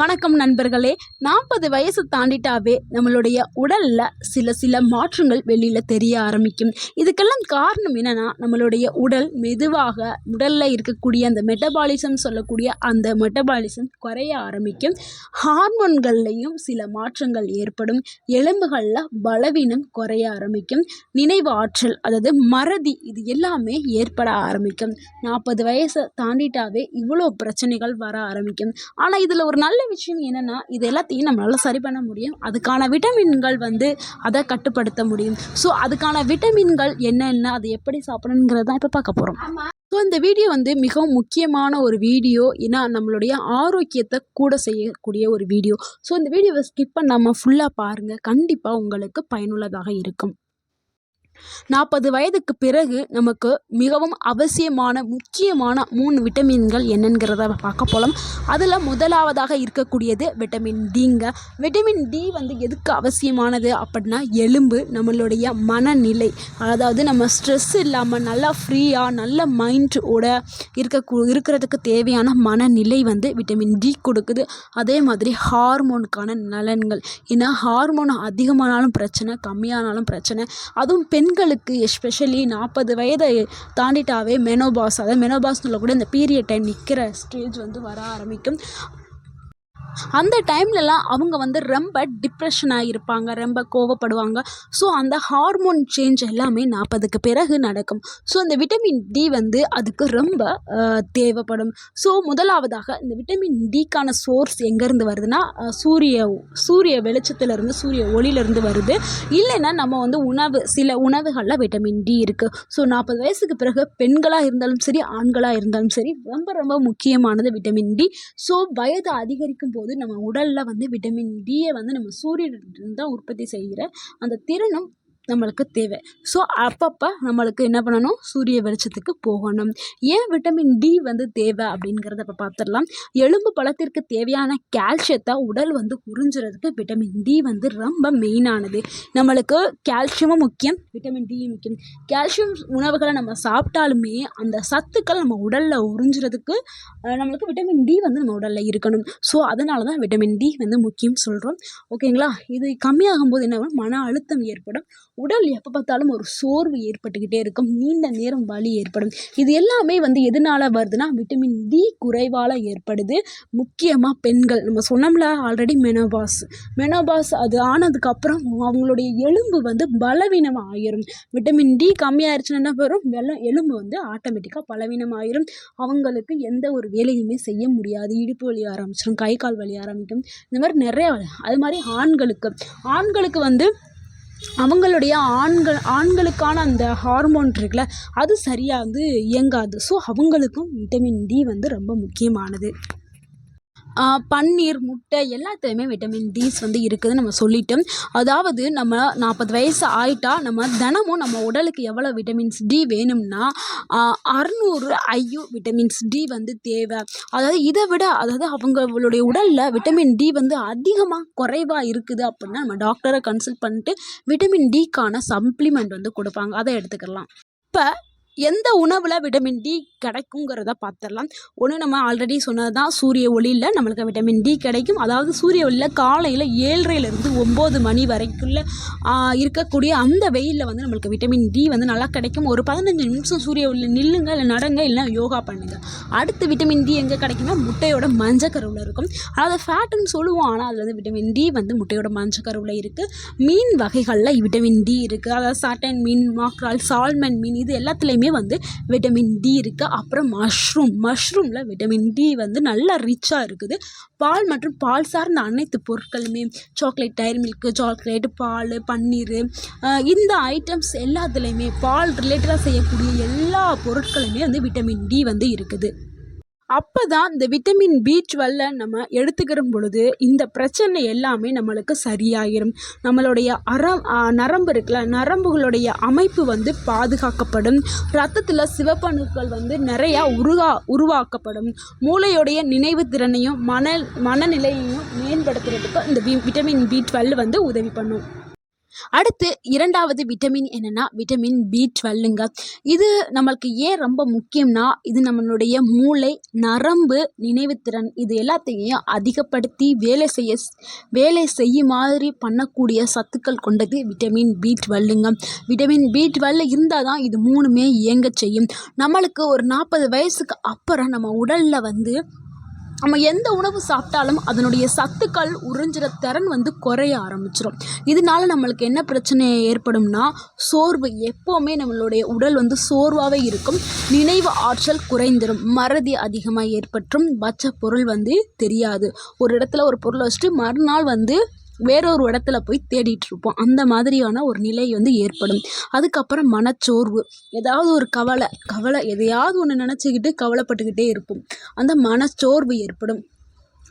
வணக்கம் நண்பர்களே நாற்பது வயசு தாண்டிட்டாவே நம்மளுடைய உடலில் சில சில மாற்றங்கள் வெளியில் தெரிய ஆரம்பிக்கும். இதுக்கெல்லாம் காரணம் என்னென்னா நம்மளுடைய உடல் மெதுவாக உடலில் இருக்கக்கூடிய அந்த மெட்டபாலிசம் சொல்லக்கூடிய அந்த மெட்டபாலிசம் குறைய ஆரம்பிக்கும். ஹார்மோன்கள்லையும் சில மாற்றங்கள் ஏற்படும். எலும்புகளில் பலவீனம் குறைய ஆரம்பிக்கும். நினைவு ஆற்றல் அதாவது மறதி இது எல்லாமே ஏற்பட ஆரம்பிக்கும். நாற்பது வயசை தாண்டிட்டாவே இவ்வளோ பிரச்சனைகள் வர ஆரம்பிக்கும். ஆனால் இதில் ஒரு நல்ல விஷயம் என்னென்னா இது எல்லாத்தையும் நம்மளால் சரி பண்ண முடியும். அதுக்கான விட்டமின்கள் வந்து அதை கட்டுப்படுத்த முடியும். ஸோ அதுக்கான விட்டமின்கள் என்னென்ன அதை எப்படி சாப்பிடணுங்கிறது தான் இப்போ பார்க்க போகிறோம் ஸோ இந்த வீடியோ வந்து மிகவும் முக்கியமான ஒரு வீடியோ. ஏன்னா நம்மளுடைய ஆரோக்கியத்தை கூட செய்யக்கூடிய ஒரு வீடியோ. ஸோ இந்த வீடியோவை ஸ்கிப் பண்ணாமல் ஃபுல்லாக பாருங்கள் கண்டிப்பாக உங்களுக்கு பயனுள்ளதாக இருக்கும். நாற்பது வயதுக்கு பிறகு நமக்கு மிகவும் அவசியமான முக்கியமான மூணு விட்டமின்கள் என்னங்கிறத பார்க்க போகலாம் அதில் முதலாவதாக இருக்கக்கூடியது விட்டமின் டிங்க விட்டமின் டி வந்து எதுக்கு அவசியமானது அப்படின்னா எலும்பு நம்மளுடைய மனநிலை. அதாவது நம்ம ஸ்ட்ரெஸ் இல்லாமல் நல்லா ஃப்ரீயாக நல்ல மைண்டோட இருக்க இருக்கிறதுக்கு தேவையான மனநிலை வந்து விட்டமின் டி கொடுக்குது. அதே மாதிரி ஹார்மோனுக்கான நலன்கள். ஏன்னா ஹார்மோன் அதிகமானாலும் பிரச்சனை கம்மியானாலும் பிரச்சனை. அதுவும் பெண்களுக்கு எஸ்பெஷலி நாற்பது வயதை தாண்டிட்டாவே மெனோபாஸ் அதாவது மெனோபாஸ் சொல்லக்கூடிய இந்த பீரியட் டைம் நிற்கிற ஸ்டேஜ் வந்து வர ஆரம்பிக்கும். அந்த டைம்லலாம் அவங்க வந்து ரொம்ப டிப்ரெஷனாக இருப்பாங்க ரொம்ப கோவப்படுவாங்க. ஸோ அந்த ஹார்மோன் சேஞ்ச் எல்லாமே நாற்பதுக்கு பிறகு நடக்கும். ஸோ அந்த விட்டமின் டி வந்து அதுக்கு ரொம்ப தேவைப்படும். ஸோ முதலாவதாக இந்த விட்டமின் டிக்கான சோர்ஸ் எங்கேருந்து வருதுன்னா சூரிய சூரிய வெளிச்சத்துலேருந்து சூரிய ஒளியிலேருந்து வருது. இல்லைன்னா நம்ம வந்து உணவு சில உணவுகளில் விட்டமின் டி இருக்குது ஸோ நாற்பது வயசுக்கு பிறகு பெண்களாக இருந்தாலும் சரி ஆண்களாக இருந்தாலும் சரி ரொம்ப ரொம்ப முக்கியமானது விட்டமின் டி ஸோ வயது அதிகரிக்கும் போது போது நம்ம உடலில் வந்து விட்டமின் டியை வந்து நம்ம சூரியனிலிருந்து தான் உற்பத்தி செய்கிற அந்த திறனும் நம்மளுக்கு தேவை. ஸோ அப்பப்போ நம்மளுக்கு என்ன பண்ணணும்? சூரிய வெளிச்சத்துக்கு போகணும். ஏன் விட்டமின் டி வந்து தேவை அப்படிங்கிறத இப்போ பார்த்துடலாம் எலும்பு பழத்திற்கு தேவையான கால்சியத்தை உடல் வந்து உறிஞ்சுறதுக்கு விட்டமின் டி வந்து ரொம்ப மெயினானது நம்மளுக்கு கால்சியமும் முக்கியம் விட்டமின் டியும் முக்கியம். கால்சியம் உணவுகளை நம்ம சாப்பிட்டாலுமே அந்த சத்துக்கள் நம்ம உடலில் உறிஞ்சுறதுக்கு நம்மளுக்கு விட்டமின் டி வந்து நம்ம உடலில் இருக்கணும். ஸோ அதனால தான் விட்டமின் டி வந்து முக்கியம் சொல்கிறோம் ஓகேங்களா இது கம்மியாகும் போது என்ன மன அழுத்தம் ஏற்படும். உடல் எப்போ பார்த்தாலும் ஒரு சோர்வு ஏற்பட்டுக்கிட்டே இருக்கும். நீண்ட நேரம் வலி ஏற்படும். இது எல்லாமே வந்து எதனால வருதுன்னா விட்டமின் டி குறைவால் ஏற்படுது. முக்கியமாக பெண்கள். நம்ம சொன்னோம்ல ஆல்ரெடி மெனோபாஸ் மெனோபாஸ் அது ஆனதுக்கப்புறம் அவங்களுடைய எலும்பு வந்து பலவீனம் ஆயிரும் விட்டமின் டி கம்மியாயிருச்சுன்னா என்ன வரும்? வெள்ளம் எலும்பு வந்து ஆட்டோமேட்டிக்காக பலவீனம் ஆயிரும் அவங்களுக்கு எந்த ஒரு வேலையுமே செய்ய முடியாது. இடுப்பு வலி ஆரம்பிச்சிடும் கை கால் வலி ஆரம்பிக்கும். இந்த மாதிரி நிறைய வலி. அது மாதிரி ஆண்களுக்கு. ஆண்களுக்கு வந்து அவங்களுடைய ஆண்கள் ஆண்களுக்கான அந்த ஹார்மோன் இருக்குல்ல அது சரியாக வந்து இயங்காது. ஸோ அவங்களுக்கும் விட்டமின் டி வந்து ரொம்ப முக்கியமானது. பன்னீர் முட்டை எல்லாத்துலேயுமே விட்டமின் டிஸ் வந்து இருக்குதுன்னு நம்ம சொல்லிட்டோம். அதாவது நம்ம நாற்பது வயசு ஆயிட்டா நம்ம தினமும் நம்ம உடலுக்கு எவ்வளோ விட்டமின்ஸ் டி வேணும்னா அறுநூறு ஐயு விட்டமின்ஸ் டி வந்து தேவை. அதாவது இதை விட அதாவது அவங்களுடைய உடலில் விட்டமின் டி வந்து அதிகமாக குறைவாக இருக்குது அப்படின்னா நம்ம டாக்டரை கன்சல்ட் பண்ணிட்டு விட்டமின் டிக்கான சப்ளிமெண்ட் வந்து கொடுப்பாங்க. அதை எடுத்துக்கலாம். இப்போ எந்த உணவில் விட்டமின் டி கிடைக்குங்கிறத பார்த்துடலாம். ஒன்று நம்ம ஆல்ரெடி சொன்னது தான் சூரிய ஒளியில் நம்மளுக்கு விட்டமின் டி கிடைக்கும். அதாவது சூரிய ஒளியில் காலையில் ஏழரைலேருந்து ஒம்பது மணி வரைக்குள்ள இருக்கக்கூடிய அந்த வெயிலில் வந்து நம்மளுக்கு விட்டமின் டி வந்து நல்லா கிடைக்கும். ஒரு பதினஞ்சு நிமிஷம் சூரிய ஒளியில் நில்லுங்க இல்லை நடங்க இல்லை யோகா பண்ணுங்க. அடுத்து விட்டமின் டி எங்கே கிடைக்கும்னா முட்டையோட மஞ்சக்கருவில் இருக்கும். அதாவது ஃபேட்டுன்னு சொல்லுவோம் ஆனால் அதில் வந்து விட்டமின் டி வந்து முட்டையோட மஞ்சக்கருவில் இருக்குது மீன் வகைகளில் விட்டமின் டி இருக்குது அதாவது சாட்டன் மீன் மாக்ரால் சால்மன் மீன் இது எல்லாத்துலேயுமே வந்து விட்டமின் டி இருக்குது அப்புறம் மஷ்ரூம் மஷ்ரூமில் விட்டமின் டி வந்து நல்லா ரிச்சாக இருக்குது. பால் மற்றும் பால் சார்ந்த அனைத்து பொருட்களுமே சாக்லேட் டைரி மில்க்கு சாக்லேட் பால் பன்னீர் இந்த ஐட்டம்ஸ் எல்லாத்துலேயுமே பால் ரிலேட்டடாக செய்யக்கூடிய எல்லா பொருட்களுமே வந்து விட்டமின் டி வந்து இருக்குது. அப்போ தான் இந்த விட்டமின் பி டுவெல்ல நம்ம எடுத்துக்கிற பொழுது இந்த பிரச்சனை எல்லாமே நம்மளுக்கு சரியாயிரும். நம்மளுடைய அறம் நரம்பு இருக்குல்ல நரம்புகளுடைய அமைப்பு வந்து பாதுகாக்கப்படும். ரத்தத்தில் சிவப்பணுக்கள் வந்து நிறையா உருவா உருவாக்கப்படும். மூளையுடைய நினைவு திறனையும் மன மனநிலையையும் மேம்படுத்துறதுக்கு இந்த வி விட்டமின் பி டுவெல் வந்து உதவி பண்ணும். அடுத்து இரண்டாவது விட்டமின் என்னென்னா விட்டமின் பி டுவெல்லுங்க இது நம்மளுக்கு ஏன் ரொம்ப முக்கியம்னா இது நம்மளுடைய மூளை நரம்பு நினைவுத்திறன் இது எல்லாத்தையும் அதிகப்படுத்தி வேலை செய்ய வேலை செய்யும் மாதிரி பண்ணக்கூடிய சத்துக்கள் கொண்டது விட்டமின் பி டுவெல்லுங்க விட்டமின் பி டுவெல் இருந்தால் தான் இது மூணுமே இயங்க செய்யும். நம்மளுக்கு ஒரு நாற்பது வயசுக்கு அப்புறம் நம்ம உடலில் வந்து நம்ம எந்த உணவு சாப்பிட்டாலும் அதனுடைய சத்துக்கள் உறிஞ்சுற திறன் வந்து குறைய ஆரம்பிச்சிடும் இதனால நம்மளுக்கு என்ன பிரச்சனை ஏற்படும்னா சோர்வு எப்போவுமே நம்மளுடைய உடல் வந்து சோர்வாகவே இருக்கும். நினைவு ஆற்றல் குறைந்துடும் மறதி அதிகமாக ஏற்பற்றும். வச்ச பொருள் வந்து தெரியாது. ஒரு இடத்துல ஒரு பொருளை வச்சுட்டு மறுநாள் வந்து வேறொரு இடத்துல போய் தேடிட்டு இருப்போம் அந்த மாதிரியான ஒரு நிலை வந்து ஏற்படும். அதுக்கப்புறம் மனச்சோர்வு. ஏதாவது ஒரு கவலை கவலை எதையாவது ஒன்று நினச்சிக்கிட்டு கவலைப்பட்டுக்கிட்டே இருப்போம். அந்த மனச்சோர்வு ஏற்படும்.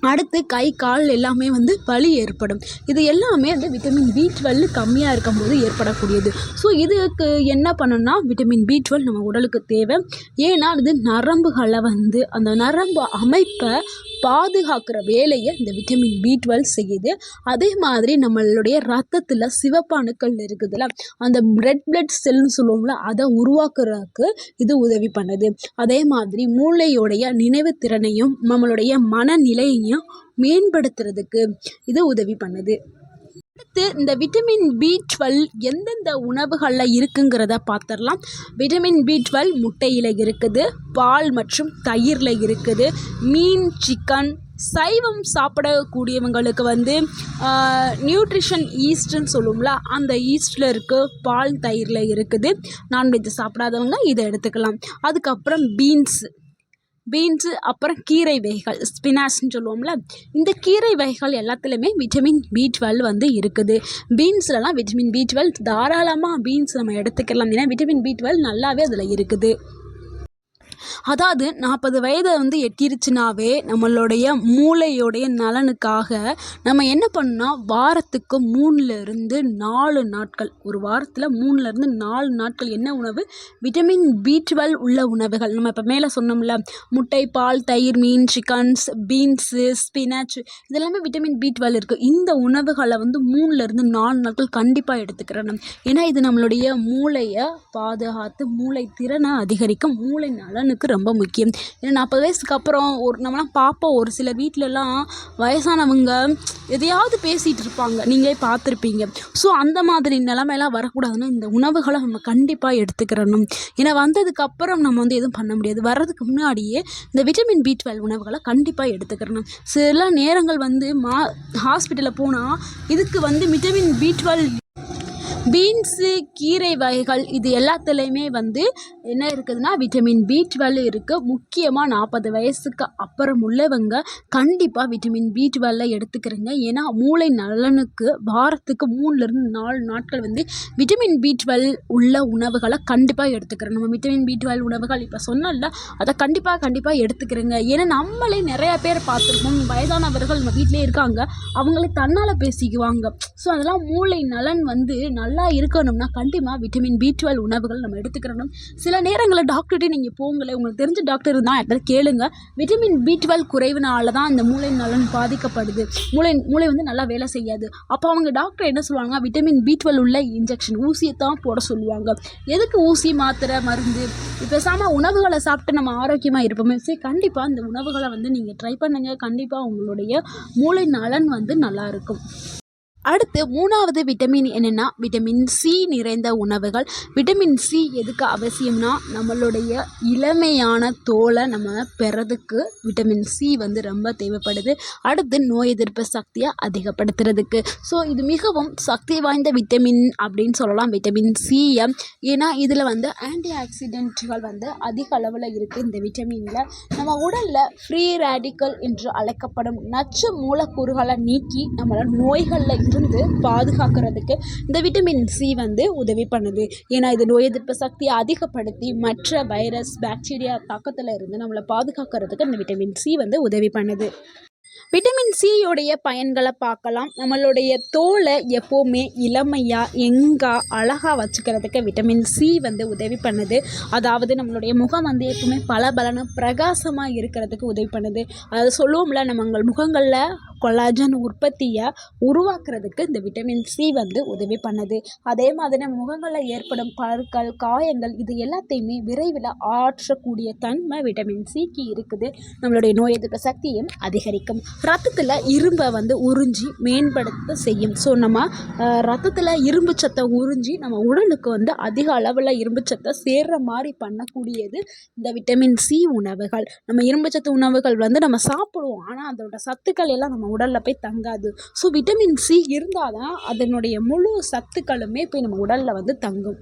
அடுத்து கை கால் எல்லாமே வந்து வலி ஏற்படும். இது எல்லாமே வந்து விட்டமின் பி டுவெல் கம்மியாக இருக்கும்போது ஏற்படக்கூடியது. ஸோ இதுக்கு என்ன பண்ணணும்னா விட்டமின் பி டுவெல் நம்ம உடலுக்கு தேவை. ஏன்னா இது நரம்புகளை வந்து அந்த நரம்பு அமைப்பை பாதுகாக்கிற வேலையை இந்த விட்டமின் பி டுவெல் செய்யுது. அதே மாதிரி நம்மளுடைய ரத்தத்தில் சிவப்பணுக்கள் இருக்குதுல்ல அந்த ரெட் பிளட் செல்னு சொல்லுவோம்ல அதை உருவாக்குறதுக்கு இது உதவி பண்ணுது. அதே மாதிரி மூளையோடைய நினைவு திறனையும் நம்மளுடைய மனநிலையையும் மேம்படுத்துறதுக்கு இது உதவி பண்ணுது. அடுத்து இந்த விட்டமின் பி டுவெல் எந்தெந்த உணவுகளில் இருக்குங்கிறத பார்த்துடலாம் விட்டமின் பி டுவெல் முட்டையில் இருக்குது பால் மற்றும் தயிரில் இருக்குது மீன் சிக்கன் சைவம் சாப்பிடக்கூடியவங்களுக்கு வந்து நியூட்ரிஷன் ஈஸ்ட்டுன்னு சொல்லுவோம்ல அந்த ஈஸ்ட்டில் இருக்குது பால் தயிரில் இருக்குது. நான்வெஜ் சாப்பிடாதவங்க இதை எடுத்துக்கலாம். அதுக்கப்புறம் பீன்ஸ் பீன்ஸு அப்புறம் கீரை வகைகள் ஸ்பினாச்னு சொல்லுவோம்ல. இந்த கீரை வகைகள் எல்லாத்துலேயுமே விட்டமின் பி டுவெல் வந்து இருக்குது. பீன்ஸ்லலாம் விட்டமின் பி டுவெல் தாராளமாக பீன்ஸ் நம்ம எடுத்துக்கலாம். ஏன்னா விட்டமின் பி டுவெல் நல்லாவே அதில் இருக்குது. அதாவது நாற்பது வயதை வந்து எட்டிருச்சுனாவே நம்மளுடைய மூளையோடைய நலனுக்காக நம்ம என்ன பண்ணால் வாரத்துக்கு மூணுலேருந்து நாலு நாட்கள் ஒரு வாரத்தில் மூணுலேருந்து நாலு நாட்கள் என்ன உணவு? விட்டமின் பி டுவெல் உள்ள உணவுகள். நம்ம இப்போ மேலே சொன்னோம்ல முட்டை பால் தயிர் மீன் சிக்கன்ஸ் பீன்ஸு ஸ்பினாச் இதெல்லாமே விட்டமின் பி டுவெல் இருக்குது இந்த உணவுகளை வந்து மூணுலேருந்து நாலு நாட்கள் கண்டிப்பாக எடுத்துக்கிறணும். ஏன்னா இது நம்மளுடைய மூளையை பாதுகாத்து மூளை திறனை அதிகரிக்கும் மூளை நலன் நலனுக்கு ரொம்ப முக்கியம். ஏன்னா நாற்பது வயசுக்கு அப்புறம் ஒரு நம்மலாம் பார்ப்போம் ஒரு சில வீட்டிலலாம் வயசானவங்க எதையாவது பேசிகிட்டு இருப்பாங்க. நீங்களே பார்த்துருப்பீங்க. ஸோ அந்த மாதிரி நிலமையெல்லாம் வரக்கூடாதுன்னா இந்த உணவுகளை நம்ம கண்டிப்பாக எடுத்துக்கிறணும். ஏன்னா வந்ததுக்கப்புறம் நம்ம வந்து எதுவும் பண்ண முடியாது. வர்றதுக்கு முன்னாடியே இந்த விட்டமின் பி டுவெல் உணவுகளை கண்டிப்பாக எடுத்துக்கிறணும். சில நேரங்கள் வந்து மா ஹாஸ்பிட்டலில் போனால் இதுக்கு வந்து விட்டமின் பி டுவெல் பீன்ஸு கீரை வகைகள் இது எல்லாத்துலேயுமே வந்து என்ன இருக்குதுன்னா விட்டமின் பி டுவெல் இருக்குது முக்கியமாக நாற்பது வயசுக்கு அப்புறம் உள்ளவங்க கண்டிப்பாக விட்டமின் பி டுவெல்ல எடுத்துக்கிறங்க. ஏன்னா மூளை நலனுக்கு வாரத்துக்கு மூணுலேருந்து நாலு நாட்கள் வந்து விட்டமின் பி டுவெல் உள்ள உணவுகளை கண்டிப்பாக எடுத்துக்கிறோம் நம்ம விட்டமின் பி டுவெல் உணவுகள் இப்போ சொன்னோம்ல அதை கண்டிப்பாக கண்டிப்பாக எடுத்துக்கிறேங்க. ஏன்னா நம்மளே நிறையா பேர் பார்த்துருக்கோம். வயதானவர்கள் நம்ம வீட்டிலே இருக்காங்க. அவங்களே தன்னால் பேசிக்குவாங்க. ஸோ அதெல்லாம் மூளை நலன் வந்து நல்ல நல்லா இருக்கணும்னா கண்டிப்பாக விட்டமின் பி டுவெல் உணவுகள் நம்ம எடுத்துக்கிறணும். சில நேரங்களில் டாக்டர்கிட்டே நீங்கள் போங்களே உங்களுக்கு தெரிஞ்ச டாக்டர் இருந்தால் யாராவது கேளுங்க. விட்டமின் பி டுவெல் குறைவுனால தான் அந்த மூளை நலன் பாதிக்கப்படுது. மூளை மூளை வந்து நல்லா வேலை செய்யாது. அப்போ அவங்க டாக்டர் என்ன சொல்லுவாங்க விட்டமின் பி டுவெல் உள்ள இன்ஜெக்ஷன் ஊசியை தான் போட சொல்லுவாங்க. எதுக்கு ஊசி மாத்திரை மருந்து? பேசாமல் உணவுகளை சாப்பிட்டு நம்ம ஆரோக்கியமாக இருப்போமே. சரி கண்டிப்பாக இந்த உணவுகளை வந்து நீங்கள் ட்ரை பண்ணுங்கள் கண்டிப்பாக உங்களுடைய மூளை நலன் வந்து நல்லாயிருக்கும் அடுத்து மூணாவது விட்டமின் என்னென்னா விட்டமின் சி நிறைந்த உணவுகள். விட்டமின் சி எதுக்கு அவசியம்னா நம்மளுடைய இளமையான தோலை நம்ம பெறதுக்கு விட்டமின் சி வந்து ரொம்ப தேவைப்படுது. அடுத்து நோய் எதிர்ப்பு சக்தியை அதிகப்படுத்துறதுக்கு. ஸோ இது மிகவும் சக்தி வாய்ந்த விட்டமின் அப்படின்னு சொல்லலாம். விட்டமின் சியை ஏன்னா இதில் வந்து ஆன்டி ஆக்சிடென்ட்கள் வந்து அதிக அளவில் இருக்குது இந்த விட்டமினில் நம்ம உடலில் ஃப்ரீ ரேடிக்கல் என்று அழைக்கப்படும் நச்சு மூலக்கூறுகளை நீக்கி நம்மளை நோய்களில் இருந்து பாதுகாக்கிறதுக்கு இந்த விட்டமின் சி வந்து உதவி பண்ணுது. ஏன்னா இது நோய் எதிர்ப்பு சக்தியை அதிகப்படுத்தி மற்ற வைரஸ் பாக்டீரியா தாக்கத்தில் இருந்து நம்மளை பாதுகாக்கிறதுக்கு இந்த விட்டமின் சி வந்து உதவி பண்ணுது. விட்டமின் சியோடைய பயன்களை பார்க்கலாம். நம்மளுடைய தோலை எப்போவுமே இளமையாக எங்கா அழகாக வச்சுக்கிறதுக்கு விட்டமின் சி வந்து உதவி பண்ணுது. அதாவது நம்மளுடைய முகம் வந்து எப்பவுமே பளபளன்னு பிரகாசமாக இருக்கிறதுக்கு உதவி பண்ணுது. அதை சொல்லுவோம்ல நம்ம முகங்களில் கொலாஜன் உற்பத்தியை உருவாக்குறதுக்கு இந்த விட்டமின் சி வந்து உதவி பண்ணுது. அதே மாதிரி நம்ம முகங்களில் ஏற்படும் பருக்கள் காயங்கள் இது எல்லாத்தையுமே விரைவில் ஆற்றக்கூடிய தன்மை விட்டமின் சிக்கு இருக்குது. நம்மளுடைய நோய் எதிர்ப்பு சக்தியும் அதிகரிக்கும். ரத்தத்தில் இரும்பை வந்து உறிஞ்சி மேம்படுத்த செய்யும். ஸோ நம்ம ரத்தத்தில் இரும்பு சத்தை உறிஞ்சி நம்ம உடலுக்கு வந்து அதிக அளவில் இரும்பு சத்தை சேர்ற மாதிரி பண்ணக்கூடியது இந்த விட்டமின் சி உணவுகள். நம்ம இரும்பு சத்து உணவுகள் வந்து நம்ம சாப்பிடுவோம். ஆனால் அதோட சத்துக்கள் எல்லாம் நம்ம உடலில் போய் தங்காது. ஸோ விட்டமின் சி இருந்தால் தான் அதனுடைய முழு சத்துக்களுமே போய் நம்ம உடலில் வந்து தங்கும்.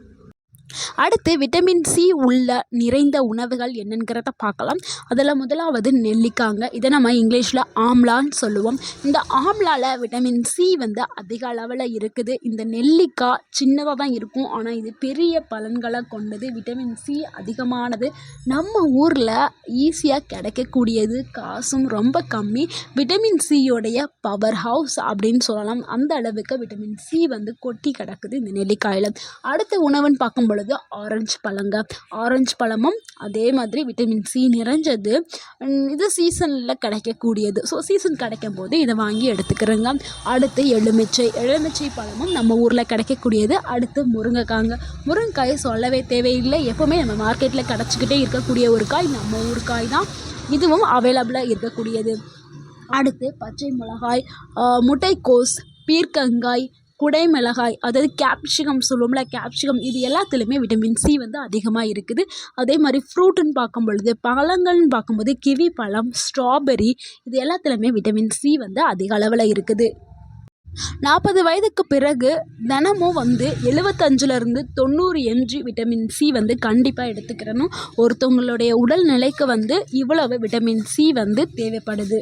அடுத்து விட்டமின் சி உள்ள நிறைந்த உணவுகள் என்னங்கிறத பார்க்கலாம். அதில் முதலாவது நெல்லிக்காங்க. இதை நம்ம இங்கிலீஷில் ஆம்லான்னு சொல்லுவோம். இந்த ஆம்லாவில் விட்டமின் சி வந்து அதிக அளவில் இருக்குது. இந்த நெல்லிக்காய் சின்னதாக தான் இருக்கும். ஆனால் இது பெரிய பலன்களை கொண்டது. விட்டமின் சி அதிகமானது நம்ம ஊரில் ஈஸியாக கிடைக்கக்கூடியது. காசும் ரொம்ப கம்மி. விட்டமின் சியோடைய பவர் ஹவுஸ் அப்படின்னு சொல்லலாம். அந்த அளவுக்கு விட்டமின் சி வந்து கொட்டி கிடக்குது இந்த நெல்லிக்காயில். அடுத்த உணவுன்னு பார்க்கும்பொழுது பொழுது ஆரஞ்சு பழங்க. ஆரஞ்சு பழமும் அதே மாதிரி விட்டமின் சி நிறைஞ்சது. இது சீசனில் கிடைக்கக்கூடியது. ஸோ சீசன் கிடைக்கும் போது இதை வாங்கி எடுத்துக்கிறேங்க. அடுத்து எலுமிச்சை. எலுமிச்சை பழமும் நம்ம ஊரில் கிடைக்கக்கூடியது. அடுத்து முருங்கைக்காங்க. முருங்கைக்காய் சொல்லவே தேவையில்லை. எப்போவுமே நம்ம மார்க்கெட்டில் கிடச்சிக்கிட்டே இருக்கக்கூடிய ஒரு காய் நம்ம ஊர் காய் தான். இதுவும் அவைலபிளாக இருக்கக்கூடியது. அடுத்து பச்சை மிளகாய் முட்டைக்கோஸ் பீர்க்கங்காய் குடைமிளகாய் அதாவது கேப்சிகம் சொல்லுவோம்ல கேப்சிகம் இது எல்லாத்துலேயுமே விட்டமின் சி வந்து அதிகமாக இருக்குது. அதே மாதிரி ஃப்ரூட்டுன்னு பார்க்கும் பொழுது பழங்கள்னு பார்க்கும்போது கிவி பழம் ஸ்ட்ராபெரி இது எல்லாத்துலேயுமே விட்டமின் சி வந்து அதிக அளவில் இருக்குது. நாற்பது வயதுக்கு பிறகு தினமும் வந்து எழுபத்தஞ்சிலருந்து தொண்ணூறு எம்ஜி விட்டமின் சி வந்து கண்டிப்பாக எடுத்துக்கிறணும். ஒருத்தவங்களுடைய உடல் நிலைக்கு வந்து இவ்வளவு விட்டமின் சி வந்து தேவைப்படுது.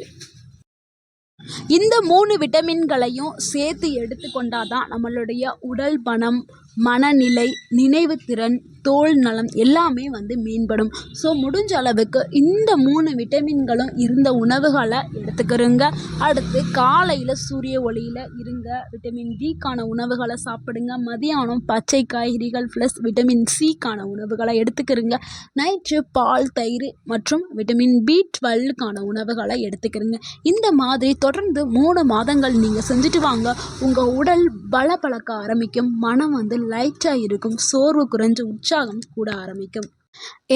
இந்த மூணு விட்டமின்களையும் சேர்த்து எடுத்துக்கொண்டால் தான் நம்மளுடைய உடல் பணம் மனநிலை நினைவுத்திறன் தோல் நலம் எல்லாமே வந்து மேம்படும். ஸோ முடிஞ்ச அளவுக்கு இந்த மூணு விட்டமின்களும் இருந்த உணவுகளை எடுத்துக்கிறோங்க அடுத்து காலையில் சூரிய ஒளியில் இருங்க. விட்டமின் டிக்கான உணவுகளை சாப்பிடுங்க. மதியானம் பச்சை காய்கறிகள் ப்ளஸ் விட்டமின் சிக்கான உணவுகளை எடுத்துக்கிறோங்க நைட்டு பால் தயிர் மற்றும் விட்டமின் பி டுவெல்லுக்கான உணவுகளை எடுத்துக்கிறோங்க இந்த மாதிரி தொடர்ந்து மூணு மாதங்கள் நீங்கள் செஞ்சுட்டு வாங்க. உங்கள் உடல் பலப்பழக்க ஆரம்பிக்கும். மனம் வந்து லைட்டாக இருக்கும் சோர்வு குறைஞ்சு உற்சாகம் கூட ஆரம்பிக்கும்.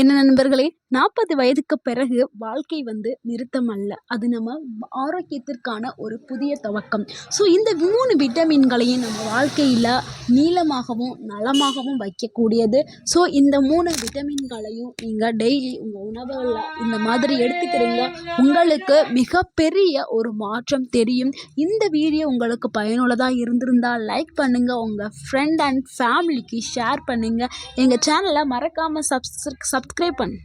என்ன நண்பர்களே நாற்பது வயதுக்கு பிறகு வாழ்க்கை வந்து நிறுத்தம் அல்ல. அது நம்ம ஆரோக்கியத்திற்கான ஒரு புதிய துவக்கம். ஸோ இந்த மூணு விட்டமின்களையும் நம்ம வாழ்க்கையில் நீளமாகவும் நலமாகவும் வைக்கக்கூடியது. ஸோ இந்த மூணு விட்டமின்களையும் நீங்கள் டெய்லி உங்கள் உணவுகளில் இந்த மாதிரி எடுத்துக்கிறீங்க. உங்களுக்கு மிகப்பெரிய ஒரு மாற்றம் தெரியும். இந்த வீடியோ உங்களுக்கு பயனுள்ளதாக இருந்திருந்தால் லைக் பண்ணுங்கள் உங்கள் ஃப்ரெண்ட் அண்ட் ஃபேமிலிக்கு ஷேர் பண்ணுங்கள் எங்கள் சேனலை மறக்காமல் சப்ஸ் சப்ஸ்கிரைப் பண்ணு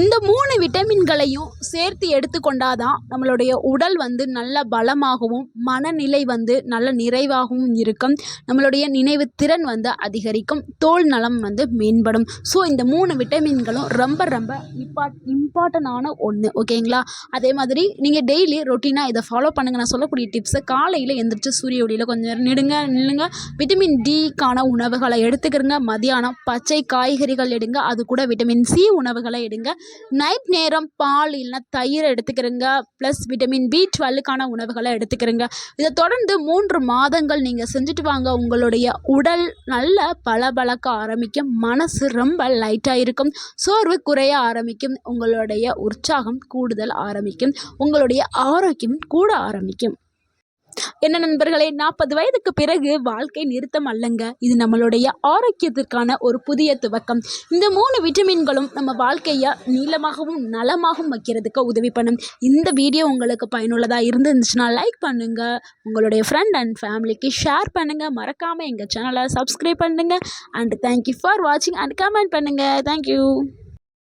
இந்த மூணு விட்டமின்களையும் சேர்த்து எடுத்துக்கொண்டால் தான் நம்மளுடைய உடல் வந்து நல்ல பலமாகவும் மனநிலை வந்து நல்ல நிறைவாகவும் இருக்கும். நம்மளுடைய நினைவு திறன் வந்து அதிகரிக்கும். தோல் நலம் வந்து மேம்படும். ஸோ இந்த மூணு விட்டமின்களும் ரொம்ப ரொம்ப இம்பார்ட் இம்பார்ட்டண்டான ஒன்று ஓகேங்களா? அதே மாதிரி நீங்கள் டெய்லி ரொட்டீனாக இதை ஃபாலோ பண்ணுங்கள் நான் சொல்லக்கூடிய டிப்ஸை காலையில் எந்திரிச்சு சூரிய ஒளியில் கொஞ்சம் நேரம் நிடுங்க நில்லுங்க. விட்டமின் டிக்கான உணவுகளை எடுத்துக்கிறங்க. மதியானம் பச்சை காய்கறிகள் எடுங்க. அது கூட விட்டமின் சி உணவுகளை எடுங்க. நைட் நேரம் பால் இல்லைனா தயிர் எடுத்துக்கிறங்க. ப்ளஸ் விட்டமின் பி டுவெல்லுக்கான உணவுகளை எடுத்துக்கிறங்க. இதை தொடர்ந்து மூன்று மாதங்கள் நீங்கள் செஞ்சுட்டு வாங்க. உங்களுடைய உடல் நல்ல பளபளக்க ஆரம்பிக்கும். மனசு ரொம்ப லைட்டாக இருக்கும். சோர்வு குறைய ஆரம்பிக்கும். உங்களுடைய உற்சாகம் கூடுதல் ஆரம்பிக்கும். உங்களுடைய ஆரோக்கியம் கூட ஆரம்பிக்கும். என்ன நண்பர்களே நாற்பது வயதுக்கு பிறகு வாழ்க்கை நிறுத்தம் அல்லங்க. இது நம்மளுடைய ஆரோக்கியத்திற்கான ஒரு புதிய துவக்கம். இந்த மூணு விட்டமின்களும் நம்ம வாழ்க்கையை நீளமாகவும் நலமாகவும் வைக்கிறதுக்கு உதவி பண்ணும். இந்த வீடியோ உங்களுக்கு பயனுள்ளதாக இருந்துச்சுன்னா லைக் பண்ணுங்கள் உங்களுடைய ஃப்ரெண்ட் அண்ட் ஃபேமிலிக்கு ஷேர் பண்ணுங்கள் மறக்காமல் எங்கள் சேனலை சப்ஸ்கிரைப் பண்ணுங்கள் அண்ட் தேங்க்யூ ஃபார் வாட்சிங் அண்ட் கமெண்ட் பண்ணுங்கள் தேங்க்யூ